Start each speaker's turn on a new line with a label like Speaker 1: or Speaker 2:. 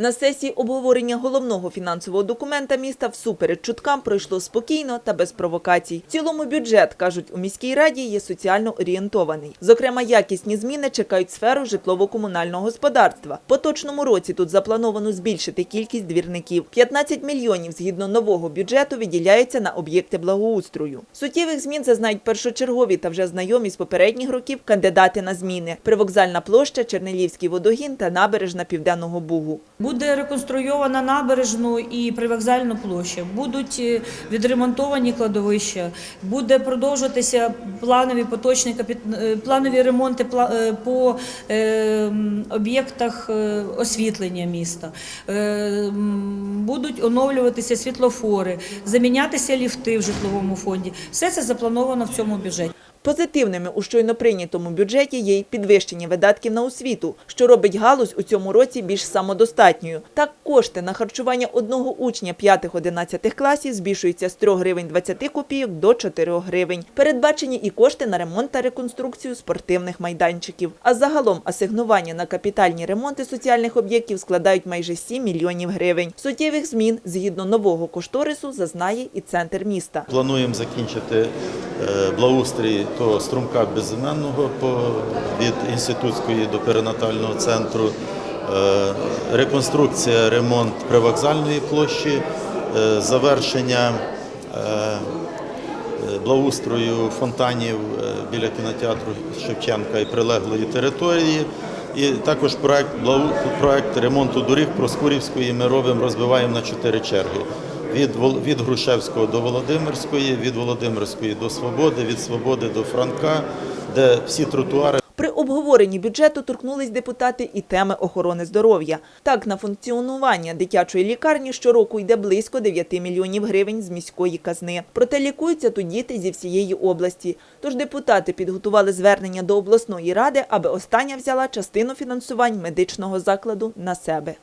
Speaker 1: На сесії обговорення головного фінансового документа міста всупереч чуткам пройшло спокійно та без провокацій. В цілому бюджет, кажуть у міській раді, є соціально орієнтований. Зокрема, якісні зміни чекають сферу житлово-комунального господарства. В поточному році тут заплановано збільшити кількість двірників. 15 мільйонів згідно нового бюджету виділяється на об'єкти благоустрою. Суттєвих змін зазнають першочергові та вже знайомі з попередніх років кандидати на зміни. Привокзальна площа, Чернелівський водогін та набережна Південного Бугу.
Speaker 2: Буде реконструйована набережну і привокзальну площу. Будуть е, відремонтовані кладовища. Буде продовжуватися планові поточні е, планові ремонти е, по об'єктах освітлення міста. Будуть оновлюватися світлофори, замінятися ліфти в житловому фонді. Все це заплановано в цьому бюджеті.
Speaker 1: Позитивними у щойно прийнятому бюджеті є й підвищення видатків на освіту, що робить галузь у цьому році більш самодостатньою. Так, кошти на харчування одного учня 5-11 класів збільшуються з 3 гривень 20 копійок до 4 гривень. Передбачені і кошти на ремонт та реконструкцію спортивних майданчиків. А загалом асигнування на капітальні ремонти соціальних об'єктів складають майже 7 мільйонів гривень. Суттєвих змін згідно нового кошторису зазнає і центр міста.
Speaker 3: Плануємо закінчити благоустрій того струмка безіменного від інститутської до перинатального центру, е, реконструкція, ремонт привокзальної площі, е, завершення е, е, благоустрою фонтанів е, біля кінотеатру Шевченка і прилеглої території. І також проект, проект ремонту доріг Проскурівської ми робимо, розбиваємо на чотири черги. Від, від Грушевського до Володимирської, від Володимирської до Свободи, від Свободи до Франка, де всі тротуари
Speaker 1: При обговоренні бюджету торкнулись депутати і теми охорони здоров'я. Так, на функціонування дитячої лікарні щороку йде близько 9 мільйонів гривень з міської казни. Проте лікуються тут діти зі всієї області. Тож депутати підготували звернення до обласної ради, аби остання взяла частину фінансувань медичного закладу на себе.